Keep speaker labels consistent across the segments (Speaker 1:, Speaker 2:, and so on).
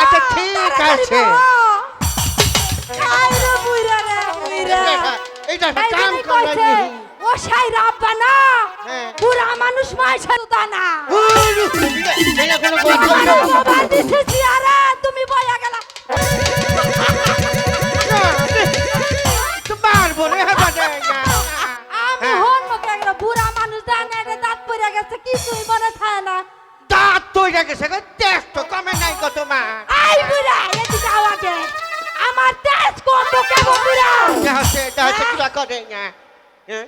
Speaker 1: আচ্ছা ঠিক আছে। এইটা কাম
Speaker 2: ও সাই রাব্বা না
Speaker 1: হ্যাঁ।
Speaker 2: পুরা মানুষ না। মোবাইল আরে তুমি গেলা। আমি
Speaker 1: হ্যাঁ।
Speaker 2: হন একটা বুড়া মানুষ জানে রে দাঁত পড়ে গেছে কিছুই মনে থাকে না।
Speaker 1: দাঁত তৈরি গেছে গো কমে গো তোমার
Speaker 2: আই বুড়া এদিকে আওয়াজে আমার তেজ কত কেমন বুড়া।
Speaker 1: এটা হচ্ছে এটা হচ্ছে কিবা করে না। হ্যাঁ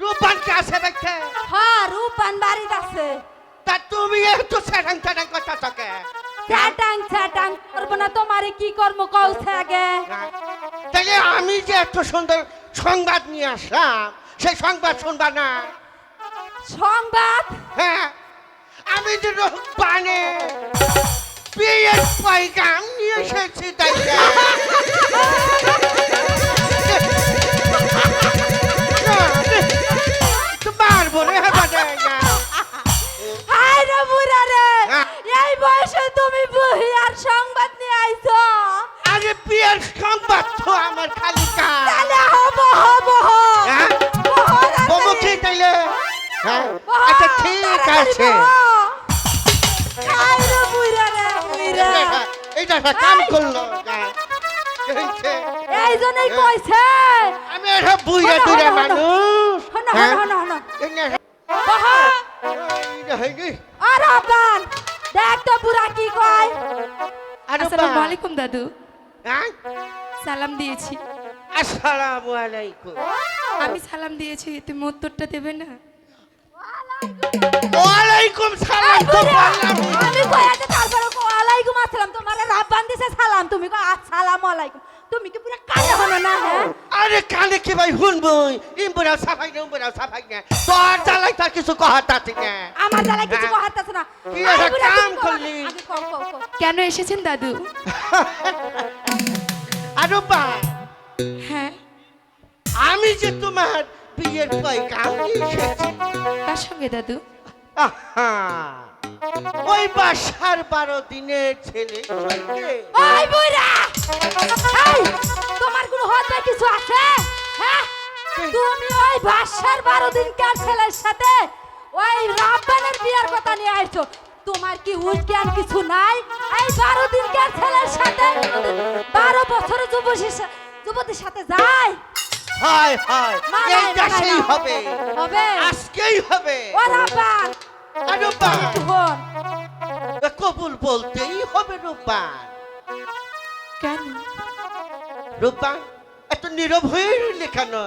Speaker 1: রূপবান কে আছে দেখতে?
Speaker 2: হ্যাঁ রূপান বাড়িতে আছে।
Speaker 1: তা তুমি একটু সেটাং সেটাং কথা থাকে
Speaker 2: চাটাং চাটাং করব না তোমারে কি কর্ম কৌছে আগে।
Speaker 1: তাহলে আমি যে এত সুন্দর সংবাদ নিয়ে আসলাম সেই সংবাদ শুনবা না?
Speaker 2: সংবাদ?
Speaker 1: হ্যাঁ। আমি যে রূপবানে বিয়ের পয়গাম নিয়ে এসেছি তাই না? তো মারবো রে
Speaker 2: হাই রে বুড়া রে
Speaker 1: হ্যাঁ।
Speaker 2: এই বয়সে তুমি বুহি আর সংবাদ নিয়ে আইছো?
Speaker 1: আরে বিয়ের সংবাদ তো আমার খালি কাজ।
Speaker 2: তাহলে হব হব
Speaker 1: হ্যাঁ? বমুখী তাইলে। হ্যাঁ? আচ্ছা ঠিক আছে। এইটা- একটা কাম করল।
Speaker 2: এই জন্যই কইছে।
Speaker 1: আমি এটা
Speaker 2: হনো।
Speaker 1: মানুষ।
Speaker 2: হনো
Speaker 1: হ্যাঁ?
Speaker 2: হনো হনো হনো
Speaker 1: এই নে,
Speaker 2: বহা
Speaker 1: এইটা হয়নি।
Speaker 2: আর আবান দেখ তো বুড়া কি কয়।
Speaker 3: আসসালামু আলাইকুম দাদু।
Speaker 1: হ্যাঁ?
Speaker 3: সালাম দিয়েছি।
Speaker 1: আসসালামু আলাইকুম।
Speaker 3: আমি সালাম দিয়েছি তুমি উত্তরটা দেবে না।
Speaker 1: ওয়ালাইকুম সালাম
Speaker 2: আমি আলাইকুম তুমি কি পুরা কানে হনো না হ্যাঁ?
Speaker 1: আরে কানে কি ভাই ইম্বুরা সাফাই না ইম্বুরা সাফাই না। তোর জ্বালাই তার কিছু কথা তাতে না
Speaker 2: আমার কিছু
Speaker 1: হ্যাঁ।
Speaker 2: কহাতাছ না।
Speaker 1: কি একটা কাম করলি?
Speaker 3: কেন এসেছেন দাদু?
Speaker 1: আরে বা।
Speaker 3: হ্যাঁ।
Speaker 1: আমি যে তোমার বিয়ের পয়গাম নিয়ে এসেছি?
Speaker 3: কার সঙ্গে দাদু।
Speaker 1: আহা, ওই বাসার বারো দিনের ছেলে
Speaker 2: ওই তোমার কোনো হতে কিছু আছে? হ্যাঁ? তুমি ওই বাসার বারো দিন কার ছেলের সাথে ওই রাব্বানের বিয়ার কথা নিয়ে আইছো। তোমার কি হুশ জ্ঞান কিছু নাই? এই বারো দিন কার ছেলের সাথে বারো বছরের যুবতীর যুবতীর সাথে যায়
Speaker 1: হয় হয় এইটা সেই হবে।
Speaker 2: হবে।
Speaker 1: আজকেই হবে।
Speaker 2: ও
Speaker 1: কবুল বলতেই হবে রূপান
Speaker 3: কেন?
Speaker 1: রূপান এত নীরব হয়ে লেখানো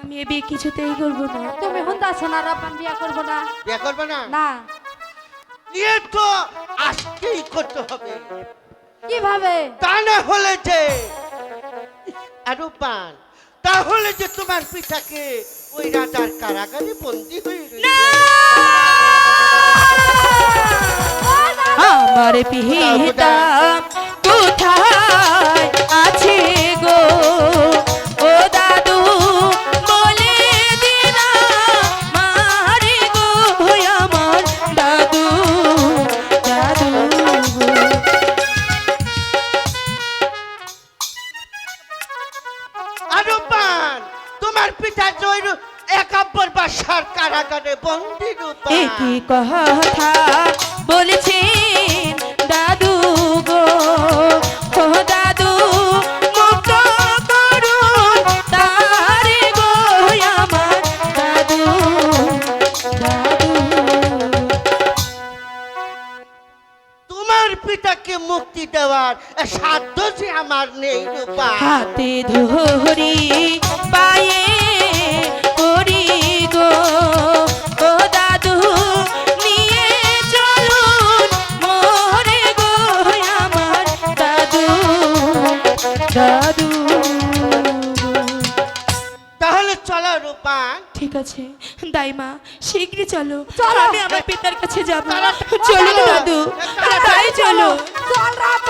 Speaker 3: আমি এ বিয়ে কিছুতেই করব না।
Speaker 2: তুমি না বিয়া করব না?
Speaker 1: বিয়ে করবে না?
Speaker 2: না।
Speaker 1: বিয়ে তো আজকেই করতে হবে।
Speaker 2: কীভাবে?
Speaker 1: তা না হলে যে আরও পান তাহলে যে তোমার পিতাকে ওই রাজার কারাগারে বন্দী হয়ে রয়েছে।
Speaker 3: আমার পিতা, কোথায় আছে গো দাদু, বলে দিনা মারে গো আমার দাদু দাদু।
Speaker 1: আরও পান তোমার পিতা জৈর একাব্বর বাসার কারাগারে বন্দি রূপা।
Speaker 3: একই কথা বলেছেন দাদু গো। ও দাদু মুক্ত করুন তারে গো আমার দাদু দাদু।
Speaker 1: তোমার পিতাকে মুক্তি দেওয়ার সাধ্য যে আমার নেই রূপা।
Speaker 3: হাতে ধরি পায়ে
Speaker 1: চলো
Speaker 3: ঠিক আছে। দাইমা শীঘ্রই চলো।
Speaker 2: চলো।
Speaker 3: আমি আমার পিতার কাছে যাব। চলো। দাদু। তাই চলো।
Speaker 2: চল।